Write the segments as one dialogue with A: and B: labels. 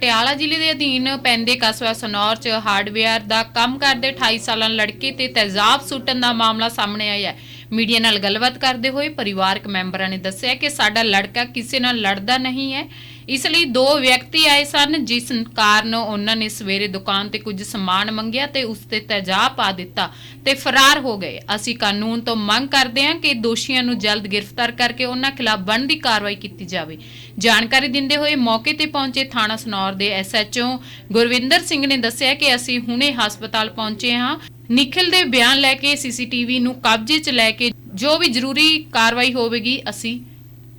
A: ਪਟਿਆਲਾ ਜ਼ਿਲ੍ਹੇ ਦੇ ਅਧੀਨ ਪੈਂਦੇ ਕਸਬਾ ਸਨੌਰ 'ਚ ਹਾਰਡਵੇਅਰ ਦਾ ਕੰਮ ਕਰਦੇ 28 ਸਾਲਾਂ ਲੜਕੇ ਤੇ ਤੇਜ਼ਾਬ ਸੁੱਟਣ ਦਾ ਮਾਮਲਾ ਸਾਹਮਣੇ ਆਇਆ ਹੈ। ਮੀਡੀਆ ਨਾਲ ਗੱਲਬਾਤ ਕਰਦੇ ਹੋਏ ਪਰਿਵਾਰਕ ਮੈਂਬਰਾਂ ਨੇ ਦੱਸਿਆ ਕਿ ਸਾਡਾ ਲੜਕਾ ਕਿਸੇ ਨਾਲ ਲੜਦਾ ਨਹੀਂ ਹੈ। ਇਸ ਲਈ ਦੋ ਵਿਅਕਤੀ ਆਏ ਸਨ, ਜਿਸ ਕਾਰਨ ਉਹਨਾਂ ਨੇ ਸਵੇਰੇ ਦੁਕਾਨ ਤੇ ਕੁਝ ਸਮਾਨ ਮੰਗਿਆ ਤੇ ਉਸ ਤੇ ਤੇਜ਼ਾਬ ਪਾ ਦਿੱਤਾ ਤੇ ਫਰਾਰ ਹੋ ਗਏ। ਅਸੀਂ ਕਾਨੂੰਨ ਤੋਂ ਮੰਗ ਕਰਦੇ ਹਾਂ ਕਿ ਦੋਸ਼ੀਆਂ ਨੂੰ ਜਲਦ ਗ੍ਰਿਫਤਾਰ ਕਰਕੇ ਉਹਨਾਂ ਖਿਲਾਫ ਬਣਦੀ ਕਾਰਵਾਈ ਕੀਤੀ ਜਾਵੇ। ਜਾਣਕਾਰੀ ਦਿੰਦੇ ਹੋਏ ਮੌਕੇ ਤੇ ਪਹੁੰਚੇ ਥਾਣਾ ਸਨੌਰ ਦੇ ਐਸਐਚਓ ਗੁਰਵਿੰਦਰ ਸਿੰਘ ਨੇ ਦੱਸਿਆ ਕਿ ਅਸੀਂ ਹੁਣੇ ਹਸਪਤਾਲ ਪਹੁੰਚੇ ਹਾਂ। ਨਿਖਿਲ ਦੇ ਬਿਆਨ ਲੈ ਕੇ ਸੀਸੀਟੀਵੀ ਨੂੰ ਕਬਜ਼ੇ 'ਚ ਲੈ ਕੇ ਜੋ ਵੀ ਜ਼ਰੂਰੀ ਕਾਰਵਾਈ ਹੋਵੇਗੀ ਅਸੀਂ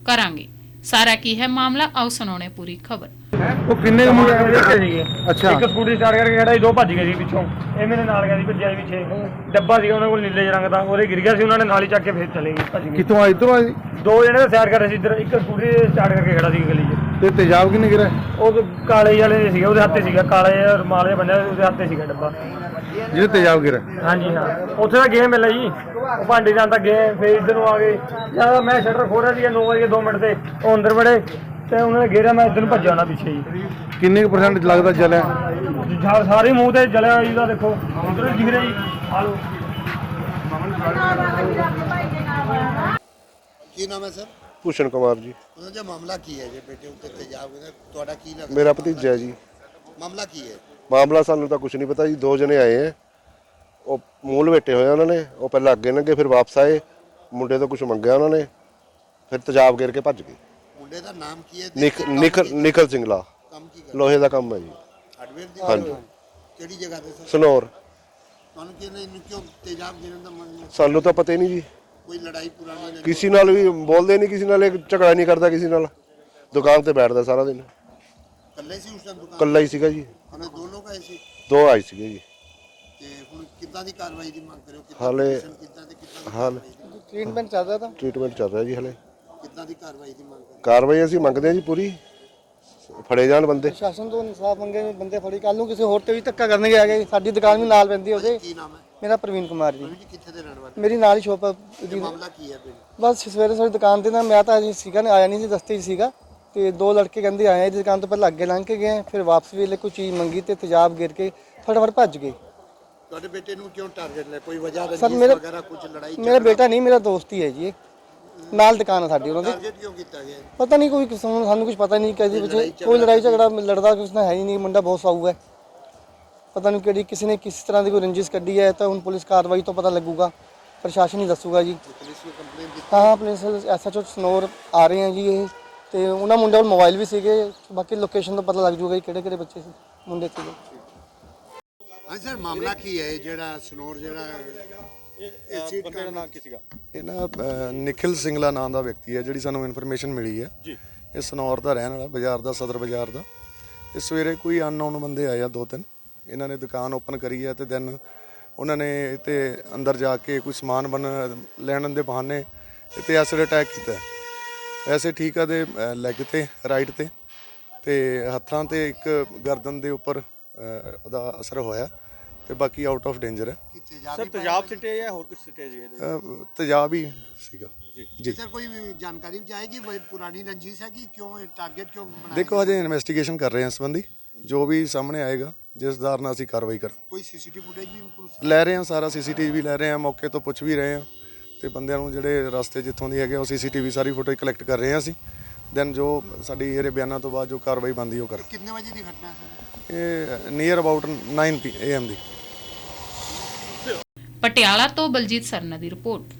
A: ਕਰਾਂਗੇ। ਸਾਰਾ ਕੀ ਹੈ ਮਾਮਲਾ? ਆਓ ਸੁਣਾਉਣੇ ਪੂਰੀ ਖਬਰ।
B: ਉਹ ਕਿੰਨੇ ਕੁ ਮੁੰਡੇ
C: ਮੁੰਡੇ ਸੀਗੇ?
B: ਅੱਛਾ।
C: ਇੱਕ ਸਕੂਟਰੀ ਸਟਾਰਟ ਕਰਕੇ ਖੜਾ ਸੀ ਦੋ ਭੱਜ ਗਏ ਸੀ ਪਿੱਛੋਂ। ਇਹ ਮੇਰੇ ਨਾਲ ਗਿਆ ਸੀ ਭੱਜਿਆ ਸੀ ਪਿੱਛੇ। ਡੱਬਾ ਸੀਗਾ ਉਹਨਾਂ ਕੋਲ ਨੀਲੇ ਜਿਹੇ ਰੰਗ ਦਾ। ਉਹਦੇ ਗਿਰ ਗਿਆ ਸੀ ਉਹਨਾਂ ਨੇ ਨਾਲ ਹੀ ਚੱਕ ਕੇ ਫੇਰ ਚਲੇ ਗਏ ਭੱਜ ਗਏ।
B: ਕਿੱਥੋਂ ਆਏ? ਇਧਰੋਂ ਆਏ
C: ਦੋ ਜਣੇ ਤਾਂ ਸੈਰ ਕਰ ਰਹੇ ਸੀ ਇੱਧਰ ਇੱਕ ਸਕੂਟਰੀ ਸਟਾਰਟ ਕਰਕੇ ਖੜਾ ਸੀ ਗਲੀ 'ਚ।
B: ਤੇ ਤੇਜ਼ਾਬ ਕਿੰਨੇ ਗਿਰਾ
C: ਉਹ ਕਾਲੇ ਜਿਹੇ ਵਾਲੇ ਸੀਗੇ ਉਹਦੇ ਹੱਥੇ ਸੀਗਾ ਕਾਲੇ ਜਿਹਾ ਰੁਮਾਲ ਜਿਹਾ ਬੰਨਿਆ ਉਹਦੇ ਹੱਥੇ ਸੀਗਾ ਡੱਬਾ।
B: ਜਿਹੜੇ ਤੇਜ਼ਾਬ ਗਿਰਾ
C: ਹਾਂਜੀ ਹਾਂ। ਉੱਥੇ ਤਾਂ ਗਏ ਮਿਲਿਆ ਜੀ। ਉਹ ਭਾਂਡੇ ਜਾਂ ਤਾਂ ਗਏ ਫੇਰ ਇੱਧਰ ਨੂੰ ਆ ਗਏ। ਜਦ ਮੈਂ ਸ਼ਟਰ ਖੋਲਿਆ ਸੀ 9 ਵਜੇ 2 ਮਿੰਟ ਤੇ। ਉਹ ਅੰਦਰ ਵੜੇ ਤੇ ਉਹਨਾਂ ਨੇ ਘੇਰਿਆ ਮੈਂ ਇੱਧਰ ਨੂੰ ਭੱਜਿਆ ਉਹਨਾਂ ਪਿੱਛੇ ਜੀ।
B: ਕਿੰਨੇ ਪਰਸੈਂਟ ਲੱਗਦਾ ਚੱਲਿਆ
C: ਝਾੜ ਸਾਰੇ ਮੂੰਹ ਤੇ ਜਲਿਆ ਜੀ ਦਾ ਦੇਖੋ। ਇਧਰ ਦਿਖ ਰਿਹਾ ਜੀ। ਆ ਲਓ।
D: ਕੀ ਨਾਮ ਹੈ ਸਰ?
E: ਭੂਸ਼ਣ ਕੁਮਾਰ ਜੀ।
D: ਉਹਦਾ ਜੋ ਮਾਮਲਾ ਕੀ ਹੈ ਜੇ ਬੇਟੇ ਉੱਤੇ ਤੇਜ਼ਾਬ ਹੋਇਆ ਤੁਹਾਡਾ ਕੀ ਲੱਗਦਾ?
E: ਮੇਰਾ ਭਤੀਜਾ ਜੀ।
D: ਮਾਮਲਾ ਕੀ ਹੈ?
E: ਮਾਮਲਾ ਸਾਨੂੰ ਤਾਂ ਕੁਝ ਨਹੀਂ ਪਤਾ ਜੀ ਦੋ ਜਣੇ ਆਏ ਆ। ਉਹ ਮੂਲ ਬੈਠੇ ਹੋਏ ਉਹਨਾਂ ਨੇ ਉਹ ਪਹਿਲਾਂ ਅੱਗੇ ਲੰਘੇ ਫਿਰ ਵਾਪਸ ਆਏ। ਮੁੰਡੇ ਤੋਂ ਕੁਝ ਮੰਗਿਆ ਉਹਨਾਂ ਨੇ ਫਿਰ ਤੇਜ਼ਾਬ ਗੇਰ ਕੇ ਭੱਜ ਗਏ।
D: ਮੁੰਡੇ ਦਾ ਨਾਮ ਕੀ ਹੈ? ਤੇ
E: ਨਿਕ
D: ਕੰਮ
E: ਨਿਕਲ
D: ਕੀ-
E: ਨਿਕਲ ਸਿੰਘਲਾ
D: ਕੰਮ ਕੀ ਕਰਦਾ?
E: ਲੋਹੇ ਦਾ ਕੰਮ ਹੈ ਜੀ।
D: ਹਾਰਡਵੇਅਰ ਦੀ?
E: ਹਾਂਜੀ।
D: ਕਿਹੜੀ ਜਗ੍ਹਾ ਤੇ ਸਰ?
E: ਸਨੋਰ।
D: ਤੁਹਾਨੂੰ ਕੀ ਇਹਨੂੰ ਕਿਉਂ ਤੇਜ਼ਾਬ ਗਿਰਨ ਦਾ ਮਨ
E: ਸਾਨੂੰ ਤਾਂ ਪਤਾ ਹੀ ਨਹੀਂ ਜੀ।
D: ਕੋਈ ਲੜਾਈ ਪੁਰਾਣੀ ਨਹੀਂ
E: ਕਿਸੇ ਨਾਲ ਵੀ ਬੋਲਦੇ ਨਹੀਂ ਕਿਸੇ ਨਾਲ ਝਗੜਾ ਨਹੀਂ ਕਰਦਾ ਕਿਸੇ ਨਾਲ। ਦੁਕਾਨ ਤੇ ਬੈਠਦਾ ਸਾਰਾ ਦਿਨ।
D: ਕੱਲੇ ਸੀ ਉਸ ਟਾਈਮ ਦੁਕਾਨ?
E: ਇਕੱਲਾ ਹੀ ਸੀਗਾ ਜੀ।
D: ਦੋ ਲੋਕ ਆਏ ਸੀ?
E: ਦੋ ਆਏ ਸੀਗੇ ਜੀ।
D: ਤੇ ਹੁਣ ਕਿੱਦਾਂ ਦੀ ਕਾਰਵਾਈ ਦੀ ਮੰਗ ਕਰਿਓ? ਕਿੱਦਾਂ
E: ਹਾਲੇ-
D: ਪ੍ਰਸ਼ਾਸਨ ਕਿੱਦਾਂ ਤੇ ਕਿੱਦਾਂ ਦੀ
E: ਹਾਲ
B: ਟ੍ਰੀਟਮੈਂਟ ਚੱਲ ਰਿਹਾ ਤਾਂ?
E: ਟ੍ਰੀਟਮੈਂਟ ਚੱਲ ਰਿਹਾ ਜੀ ਹਲੇ।
D: ਕਿੱਦਾਂ ਦੀ ਕਾਰਵਾਈ ਦੀ ਮੰਗ ਕਰਿਓ?
E: ਕਾਰਵਾਈ ਅਸੀਂ ਮੰਗਦੇ ਹਾਂ ਜੀ ਪੂਰੀ। ਫੜੇ ਜਾਣ ਬੰਦੇ।
F: ਸ਼ਾਸਨ ਤੋਂ ਇਨਸਾਫ ਮੰਗੇ ਬੰਦੇ ਫੜੀ। ਕੱਲ ਨੂੰ ਕਿਸੇ ਹੋਰ ਤੇ ਵੀ ਧੱਕਾ ਕਰਨਗੇ ਆ ਗਏ ਸਾਡੀ ਦੁਕਾਨ ਵੀ ਨਾਲ ਪੈਂਦੀ ਉਹਦੇ
D: ਕੀ ਨਾਮ ਹੈ?
F: ਮੇਰਾ ਪ੍ਰਵੀਨ ਕੁਮਾਰ ਜੀ।
D: ਜੀ ਕਿੱਥੇ ਦੇ ਰਹਿਣ ਵਾਲੇ?
F: ਮੇਰੀ ਨਾਲ ਹੀ ਸ਼ੋਪ ਹੈ
D: ਇਹ ਮਾਮਲਾ ਕੀ ਹੈ ਬੇਟੇ
F: ਬਸ ਸਵੇਰੇ ਸਾਡੀ ਦੁਕਾਨ ਤੇ ਨਾ ਮੈਂ ਤਾਂ ਅਜੇ ਸੀਗਾ ਨਾ ਆਇਆ ਨਹੀਂ ਸੀ ਦਸਤੇ 'ਚ ਸੀਗਾ। ਤੇ ਦੋ ਲੜਕੇ ਕਹਿੰਦੇ ਆਏ ਆ ਇਸ ਦੁਕਾਨ ਤੋਂ ਪਹਿਲਾਂ ਅੱਗੇ ਲੰਘ ਕੇ ਗਏ ਫਿਰ ਵਾਪਸ ਵੇਲੇ ਕੋਈ ਚੀਜ਼ ਮੰਗੀ ਤੇ ਤੇਜ਼ਾਬ ਗਿਰ ਕੇ ਫਟਾਫਟ ਭੱਜ ਗਏ।
D: ਤੁਹਾਡੇ ਬੇਟੇ ਨੂੰ ਕਿਉਂ ਟਾਰਗੇਟ ਲੈ ਕੋਈ ਵਜ੍ਹਾ ਰੰਜਿਸ਼ ਵਗੈਰਾ ਕੁਝ ਲੜਾਈ
F: ਮੇਰਾ ਬੇਟਾ ਨਹੀਂ ਮੇਰਾ ਦੋਸਤ ਹੀ ਹੈ ਜੀ ਇਹ। ਨਾਲ ਦੁਕਾਨ ਸਾਡੀ ਉਹਨਾਂ ਦੀ।
D: ਟਾਰਗੇਟ ਕਿਉਂ ਕੀਤਾ ਗਿਆ?
F: ਪਤਾ ਨਹੀਂ ਕੋਈ ਕਿਸ ਨੂੰ ਸਾਨੂੰ ਕੁਝ ਪਤਾ ਨਹੀਂ ਕਿਹਦੇ ਵਿੱਚ ਕੋਈ ਲੜਾਈ ਝਗੜਾ ਲੜਦਾ ਕੁਛ ਨਾ ਹੈ ਹੀ ਨਹੀਂ ਮੁੰਡਾ ਬਹੁਤ ਸਾਊ ਹੈ। ਪਤਾ ਨਹੀਂ ਕਿਹੜੀ ਕਿਸੇ ਨੇ ਕਿਸ ਤਰ੍ਹਾਂ ਦੀ ਕੋਈ ਰੰਜਿਸ਼ ਕੱਢੀ ਹੈ ਤਾਂ ਹੁਣ ਪੁਲਿਸ ਕਾਰਵਾਈ ਤੋਂ ਪਤਾ ਲੱਗੂਗਾ। ਪ੍ਰਸ਼ਾਸਨ ਹੀ ਦੱਸੂਗਾ ਜੀ।
D: ਪੁਲਿਸ ਨੂੰ ਕੰਪਲੇਨ ਕੀਤੀ
F: ਹਾਂ ਹਾਂ ਪੁਲਿਸ ਐਸਐਚਓ ਸਨੋਰ ਆ ਰਹੇ ਆ ਜੀ ਇਹ। ਤੇ ਉਹਨਾਂ ਮੁੰਡੇ ਕੋਲ ਮੋਬਾਈਲ ਵੀ ਸੀਗੇ ਬਾਕੀ ਲੋਕੇਸ਼ਨ ਤੋਂ ਪਤਾ ਲੱਗ ਜੂਗਾ ਜੀ ਕਿਹੜੇ ਕਿਹੜੇ ਬੱਚੇ ਸੀ ਮੁੰਡੇ ਸੀਗੇ
D: ਹਾਂ ਸਰ ਮਾਮਲਾ ਕੀ ਹੈ? ਇਹ ਜਿਹੜਾ ਸਨੋਰ ਜਿਹੜਾ ਇਹ ਸੀਟ
G: ਬੰਦੇ ਦਾ ਨਾਮ ਕੀ ਸੀਗਾ? ਇਹ ਨਾ ਅਹ, ਨਿਖਿਲ ਸਿੰਗਲਾ ਨਾਮ ਦਾ ਵਿਅਕਤੀ ਹੈ ਜਿਹੜੀ ਸਾਨੂੰ ਇਨਫੋਰਮੇਸ਼ਨ ਮਿਲੀ ਹੈ। ਜੀ। ਇਹ ਸਨੌਰ ਦਾ ਰਹਿਣ ਵਾਲਾ ਬਾਜ਼ਾਰ ਦਾ ਸਦਰ ਬਾਜ਼ਾਰ ਦਾ। ਇਹ ਸਵੇਰੇ ਕੋਈ ਅਨਨੋਨ ਬੰਦੇ ਆਏ ਆ ਦੋ ਤਿੰਨ। ਇਹਨਾਂ ਨੇ ਦੁਕਾਨ ਓਪਨ ਕਰੀ ਹੈ ਤੇ ਦੈਨ ਉਹਨਾਂ ਨੇ ਇੱਥੇ ਅੰਦਰ ਜਾ ਕੇ ਕੋਈ ਸਮਾਨ ਬਣ ਲੈਣ ਦੇ ਬਹਾਨੇ ਇੱਥੇ ਐਸਿਡ ਅਟੈਕ ਕੀਤਾ ਵੈਸੇ ਠੀਕ ਆ ਦੇ ਲੈਗ ਤੇ ਰਾਈਟ ਤੇ। ਤੇ ਹੱਥਾਂ ਤੇ ਇੱਕ ਗਰਦਨ ਦੇ ਉੱਪਰ ਉਹਦਾ ਅਸਰ ਹੋਇਆ। ਤੇ ਬਾਕੀ ਆਊਟ ਆਫ ਡੇਂਜਰ ਹੈ।
D: ਸਰ
G: ਤੇਜ਼ਾਬ ਸਿੱਟੇ ਜਾਂ ਹੋਰ ਕੁਝ ਸਿੱਟੇ ਜੀ ਤੇਜ਼ਾਬ ਹੀ ਸੀਗਾ। ਜੀ।
D: ਸਰ ਕੋਈ ਜਾਣਕਾਰੀ ਵੀ ਚਾਹੇਗੀ? ਵही ਪੁਰਾਣੀ ਰੰਜਿਸ਼ ਹੈ ਕਿ ਕਿਉਂ ਟਾਰਗੇਟ ਕਿਉਂ ਬਣਾਇਆ
G: ਦੇਖੋ ਅਜੇ ਇਨਵੈਸਟੀਗੇਸ਼ਨ ਕਰ ਰਹੇ ਹਾਂ ਇਸ ਸੰਬੰਧੀ। ਜੋ ਵੀ ਸਾਹਮਣੇ ਆਏਗਾ ਜਿਸ ਦਰ ਨਾਲ ਅਸੀਂ ਕਾਰਵਾਈ ਕਰਾਂ
D: ਕੋਈ ਸੀਸੀਟੀਵੀ ਫੁਟੇਜ ਵੀ ਪੁਲਿਸ
G: ਲੈ ਰਹੇ ਹਾਂ ਸਾਰਾ ਸੀਸੀਟੀਵੀ ਲੈ ਰਹੇ ਹਾਂ ਮੌਕੇ ਤੋਂ ਪੁੱਛ ਵੀ ਰਹੇ ਹਾਂ। ਤੇ ਬੰਦਿਆਂ ਨੂੰ ਜਿਹੜੇ ਰਸਤੇ ਜਿੱਥੋਂ ਦੀ ਹੈਗੇ ਉਹ ਸੀਸੀਟੀਵੀ ਸਾਰੀ ਫੁਟੇਜ ਕਲੈਕਟ ਕਰ ਰਹੇ ਹਾਂ ਅਸੀਂ। ਦੈਨ ਜੋ ਸਾਡੀ ਇਹਦੇ ਬਿਆਨਾਂ ਤੋਂ ਬਾਅਦ ਜੋ ਕਾਰਵਾਈ ਬਣਦੀ ਉਹ ਕਰ
D: ਕਿੰਨੇ ਵਜੇ ਦੀ ਘਟਨਾ ਸਰ?
G: ਇਹ ਨੀਅਰ ਅਬਾਊਟ 9 ਪੀ ਏਐਮ ਦੀ।
A: ਪਟਿਆਲਾ ਤੋਂ ਬਲਜੀਤ ਸਰਨਾ ਦੀ ਰਿਪੋਰਟ।